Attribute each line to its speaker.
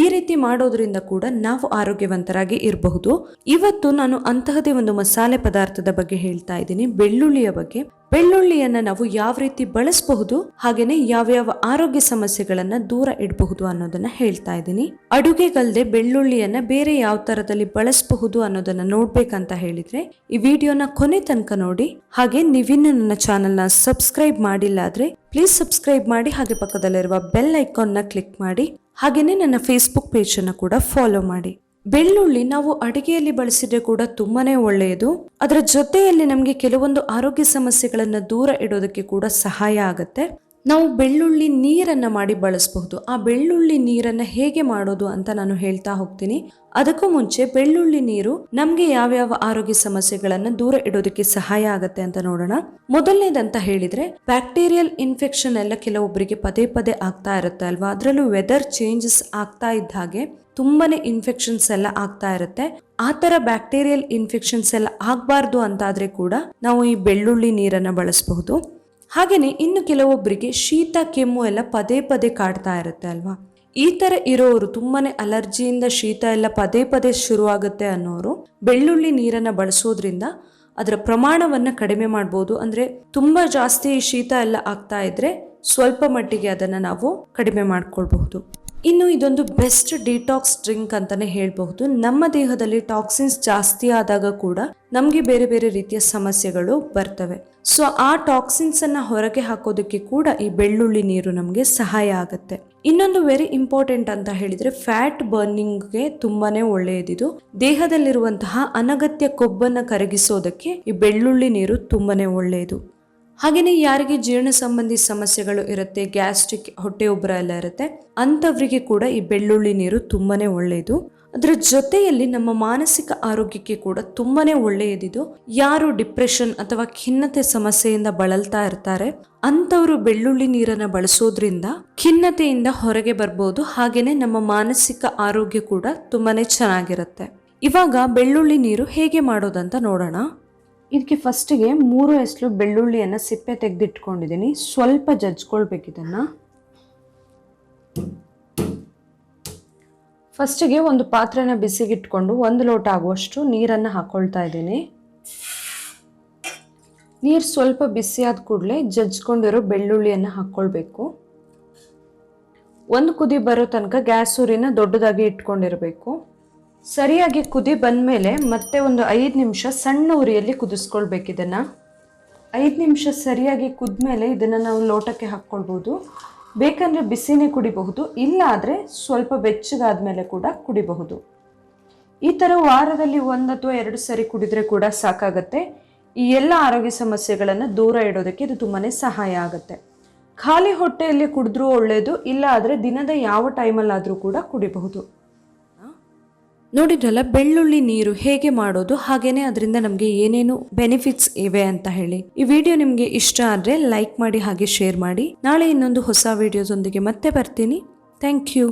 Speaker 1: ಈ ರೀತಿ ಮಾಡೋದ್ರಿಂದ ಕೂಡ ನಾವು ಆರೋಗ್ಯವಂತರಾಗಿ ಇರಬಹುದು. ಇವತ್ತು ನಾನು ಅಂತಹದೇ ಒಂದು ಮಸಾಲೆ ಪದಾರ್ಥದ ಬಗ್ಗೆ ಹೇಳ್ತಾ ಇದ್ದೀನಿ. ಬೆಳ್ಳುಳ್ಳಿಯ ಬಗ್ಗೆ. ಬೆಳ್ಳುಳ್ಳಿಯನ್ನ ನಾವು ಯಾವ ರೀತಿ ಬಳಸಬಹುದು, ಹಾಗೇನೆ ಯಾವ್ಯಾವ ಆರೋಗ್ಯ ಸಮಸ್ಯೆಗಳನ್ನ ದೂರ ಇಡಬಹುದು ಅನ್ನೋದನ್ನ ಹೇಳ್ತಾ ಇದ್ದೀನಿ. ಅಡುಗೆಗಲ್ದೆ ಬೆಳ್ಳುಳ್ಳಿಯನ್ನ ಬೇರೆ ಯಾವ ತರದಲ್ಲಿ ಬಳಸಬಹುದು ಅನ್ನೋದನ್ನ ನೋಡ್ಬೇಕಂತ ಹೇಳಿದ್ರೆ, ಈ ವಿಡಿಯೋನ ಕೊನೆ ತನಕ ನೋಡಿ. ಹಾಗೆ ನೀವಿನ್ನು ನನ್ನ ಚಾನೆಲ್ನ ಸಬ್ಸ್ಕ್ರೈಬ್ ಮಾಡಿಲ್ಲ ಆದ್ರೆ, ಪ್ಲೀಸ್ ಸಬ್ಸ್ಕ್ರೈಬ್ ಮಾಡಿ, ಹಾಗೆ ಪಕ್ಕದಲ್ಲಿರುವ ಬೆಲ್ನ ಕ್ಲಿಕ್ ಮಾಡಿ. ಹಾಗೇನೆ ನನ್ನ ಫೇಸ್ಬುಕ್ ಪೇಜನ್ನು ಕೂಡ ಫಾಲೋ ಮಾಡಿ. ಬೆಳ್ಳುಳ್ಳಿ ನಾವು ಅಡಿಗೆಯಲ್ಲಿ ಬಳಸಿದ್ರೆ ಕೂಡ ತುಂಬಾನೇ ಒಳ್ಳೆಯದು. ಅದರ ಜೊತೆಯಲ್ಲಿ ನಮಗೆ ಕೆಲವೊಂದು ಆರೋಗ್ಯ ಸಮಸ್ಯೆಗಳನ್ನು ದೂರ ಇಡೋದಕ್ಕೆ ಕೂಡ ಸಹಾಯ ಆಗುತ್ತೆ. ನಾವು ಬೆಳ್ಳುಳ್ಳಿ ನೀರನ್ನು ಮಾಡಿ ಬಳಸಬಹುದು. ಆ ಬೆಳ್ಳುಳ್ಳಿ ನೀರನ್ನು ಹೇಗೆ ಮಾಡೋದು ಅಂತ ನಾನು ಹೇಳ್ತಾ ಹೋಗ್ತೀನಿ. ಅದಕ್ಕೂ ಮುಂಚೆ ಬೆಳ್ಳುಳ್ಳಿ ನೀರು ನಮ್ಗೆ ಯಾವ್ಯಾವ ಆರೋಗ್ಯ ಸಮಸ್ಯೆಗಳನ್ನು ದೂರ ಇಡೋದಕ್ಕೆ ಸಹಾಯ ಆಗತ್ತೆ ಅಂತ ನೋಡೋಣ. ಮೊದಲನೇದಂತ ಹೇಳಿದ್ರೆ, ಬ್ಯಾಕ್ಟೀರಿಯಲ್ ಇನ್ಫೆಕ್ಷನ್ ಎಲ್ಲ ಕೆಲವೊಬ್ಬರಿಗೆ ಪದೇ ಪದೇ ಆಗ್ತಾ ಇರುತ್ತೆ ಅಲ್ವಾ? ಅದರಲ್ಲೂ ವೆದರ್ ಚೇಂಜಸ್ ಆಗ್ತಾ ಇದ್ದ ಹಾಗೆ ತುಂಬಾನೇ ಇನ್ಫೆಕ್ಷನ್ಸ್ ಎಲ್ಲ ಆಗ್ತಾ ಇರುತ್ತೆ. ಆ ತರ ಬ್ಯಾಕ್ಟೀರಿಯಲ್ ಇನ್ಫೆಕ್ಷನ್ಸ್ ಎಲ್ಲ ಆಗಬಾರ್ದು ಅಂತಾದ್ರೆ ಕೂಡ ನಾವು ಈ ಬೆಳ್ಳುಳ್ಳಿ ನೀರನ್ನ ಬಳಸಬಹುದು. ಹಾಗೇನೆ ಇನ್ನು ಕೆಲವೊಬ್ಬರಿಗೆ ಶೀತ, ಕೆಮ್ಮು ಎಲ್ಲ ಪದೇ ಪದೇ ಕಾಡ್ತಾ ಇರುತ್ತೆ ಅಲ್ವಾ? ಈ ಥರ ಇರೋರು ತುಂಬಾ ಅಲರ್ಜಿಯಿಂದ ಶೀತ ಎಲ್ಲ ಪದೇ ಪದೇ ಶುರುವಾಗುತ್ತೆ ಅನ್ನೋರು ಬೆಳ್ಳುಳ್ಳಿ ನೀರನ್ನ ಬಳಸೋದ್ರಿಂದ ಅದರ ಪ್ರಮಾಣವನ್ನ ಕಡಿಮೆ ಮಾಡ್ಬೋದು. ಅಂದ್ರೆ ತುಂಬಾ ಜಾಸ್ತಿ ಶೀತ ಎಲ್ಲ ಆಗ್ತಾ ಇದ್ರೆ ಸ್ವಲ್ಪ ಮಟ್ಟಿಗೆ ಅದನ್ನ ನಾವು ಕಡಿಮೆ ಮಾಡ್ಕೊಳ್ಬಹುದು. ಇನ್ನು ಇದೊಂದು ಬೆಸ್ಟ್ ಡಿಟಾಕ್ಸ್ ಡ್ರಿಂಕ್ ಅಂತಾನೆ ಹೇಳಬಹುದು. ನಮ್ಮ ದೇಹದಲ್ಲಿ ಟಾಕ್ಸಿನ್ಸ್ ಜಾಸ್ತಿ ಆದಾಗ ಕೂಡ ನಮಗೆ ಬೇರೆ ಬೇರೆ ರೀತಿಯ ಸಮಸ್ಯೆಗಳು ಬರ್ತವೆ. ಸೊ ಆ ಟಾಕ್ಸಿನ್ಸ್ ಅನ್ನ ಹೊರಗೆ ಹಾಕೋದಕ್ಕೆ ಕೂಡ ಈ ಬೆಳ್ಳುಳ್ಳಿ ನೀರು ನಮಗೆ ಸಹಾಯ ಆಗುತ್ತೆ. ಇನ್ನೊಂದು ವೆರಿ ಇಂಪಾರ್ಟೆಂಟ್ ಅಂತ ಹೇಳಿದ್ರೆ ಫ್ಯಾಟ್ ಬರ್ನಿಂಗ್ಗೆ ತುಂಬಾನೇ ಒಳ್ಳೆಯದಿದು. ದೇಹದಲ್ಲಿರುವಂತಹ ಅನಗತ್ಯ ಕೊಬ್ಬನ್ನ ಕರಗಿಸೋದಕ್ಕೆ ಈ ಬೆಳ್ಳುಳ್ಳಿ ನೀರು ತುಂಬಾನೇ ಒಳ್ಳೆಯದು. ಹಾಗೆಯೇ ಯಾರಿಗೆ ಜೀರ್ಣ ಸಂಬಂಧಿ ಸಮಸ್ಯೆಗಳು ಇರುತ್ತೆ, ಗ್ಯಾಸ್ಟ್ರಿಕ್ ಹೊಟ್ಟೆ ಉಬ್ಬರ ಎಲ್ಲ ಇರುತ್ತೆ, ಅಂಥವರಿಗೆ ಕೂಡ ಈ ಬೆಳ್ಳುಳ್ಳಿ ನೀರು ತುಂಬಾನೇ ಒಳ್ಳೆಯದು ಅದರ ಜೊತೆಯಲ್ಲಿ ನಮ್ಮ ಮಾನಸಿಕ ಆರೋಗ್ಯಕ್ಕೆ ಕೂಡ ತುಂಬಾನೇ ಒಳ್ಳೆಯದಿದು ಯಾರು ಡಿಪ್ರೆಷನ್ ಅಥವಾ ಖಿನ್ನತೆ ಸಮಸ್ಯೆಯಿಂದ ಬಳಲ್ತಾ ಇರ್ತಾರೆ, ಅಂಥವರು ಬೆಳ್ಳುಳ್ಳಿ ನೀರನ್ನು ಬಳಸೋದ್ರಿಂದ ಖಿನ್ನತೆಯಿಂದ ಹೊರಗೆ ಬರ್ಬೋದು. ಹಾಗೆಯೇ ನಮ್ಮ ಮಾನಸಿಕ ಆರೋಗ್ಯ ಕೂಡ ತುಂಬಾನೇ ಚೆನ್ನಾಗಿರುತ್ತೆ. ಇವಾಗ ಬೆಳ್ಳುಳ್ಳಿ ನೀರು ಹೇಗೆ ಮಾಡೋದಂತ ನೋಡೋಣ. ಇದಕ್ಕೆ ಫಸ್ಟಿಗೆ ಮೂರು ಎಸ್ಲು ಬೆಳ್ಳುಳ್ಳಿಯನ್ನು ಸಿಪ್ಪೆ ತೆಗೆದಿಟ್ಕೊಂಡಿದ್ದೀನಿ. ಸ್ವಲ್ಪ ಜಜ್ಕೊಳ್ಬೇಕು ಇದನ್ನು ಫಸ್ಟಿಗೆ ಒಂದು ಪಾತ್ರೆನ ಬಿಸಿಗಿಟ್ಕೊಂಡು ಒಂದು ಲೋಟ ಆಗುವಷ್ಟು ನೀರನ್ನು ಹಾಕ್ಕೊಳ್ತಾ ಇದ್ದೀನಿ. ನೀರು ಸ್ವಲ್ಪ ಬಿಸಿಯಾದ ಕೂಡಲೇ ಜಜ್ಕೊಂಡಿರೋ ಬೆಳ್ಳುಳ್ಳಿಯನ್ನು ಹಾಕ್ಕೊಳ್ಬೇಕು ಒಂದು ಕುದಿ ಬರೋ ತನಕ ಗ್ಯಾಸ್ ಉರಿನ ದೊಡ್ಡದಾಗಿ ಇಟ್ಕೊಂಡಿರಬೇಕು. ಸರಿಯಾಗಿ ಕುದಿ ಬಂದಮೇಲೆ ಮತ್ತೆ ಒಂದು ಐದು ನಿಮಿಷ ಸಣ್ಣ ಉರಿಯಲ್ಲಿ ಕುದಿಸ್ಕೊಳ್ಬೇಕಿದನ್ನು ಐದು ನಿಮಿಷ ಸರಿಯಾಗಿ ಕುದ್ಮೇಲೆ ಇದನ್ನು ನಾವು ಲೋಟಕ್ಕೆ ಹಾಕ್ಕೊಳ್ಬೋದು. ಬೇಕಂದರೆ ಬಿಸಿನೇ ಕುಡಿಬಹುದು ಇಲ್ಲ ಆದರೆ ಸ್ವಲ್ಪ ಬೆಚ್ಚಗಾದ್ಮೇಲೆ ಕೂಡ ಕುಡಿಬಹುದು. ಈ ಥರ ವಾರದಲ್ಲಿ ಒಂದು ಅಥವಾ ಎರಡು ಸರಿ ಕುಡಿದ್ರೆ ಕೂಡ ಸಾಕಾಗತ್ತೆ. ಈ ಎಲ್ಲ ಆರೋಗ್ಯ ಸಮಸ್ಯೆಗಳನ್ನು ದೂರ ಇಡೋದಕ್ಕೆ ಇದು ತುಂಬಾ ಸಹಾಯ ಆಗುತ್ತೆ. ಖಾಲಿ ಹೊಟ್ಟೆಯಲ್ಲಿ ಕುಡಿದ್ರೂ ಒಳ್ಳೆಯದು ಇಲ್ಲ ಆದರೆ ದಿನದ ಯಾವ ಟೈಮಲ್ಲಾದರೂ ಕೂಡ ಕುಡಿಬಹುದು. ನೋಡಿದ್ರಲ್ಲ, ಬೆಳ್ಳುಳ್ಳಿ ನೀರು ಹೇಗೆ ಮಾಡೋದು, ಹಾಗೇನೆ ಅದರಿಂದ ನಮಗೆ ಏನೇನು ಬೆನಿಫಿಟ್ಸ್ ಇವೆ ಅಂತ ಹೇಳಿ. ಈ ವಿಡಿಯೋ ನಿಮಗೆ ಇಷ್ಟ ಆದರೆ ಲೈಕ್ ಮಾಡಿ ಹಾಗೆ ಶೇರ್ ಮಾಡಿ. ನಾಳೆ ಇನ್ನೊಂದು ಹೊಸ ವಿಡಿಯೋದೊಂದಿಗೆ ಮತ್ತೆ ಬರ್ತೀನಿ. Thank you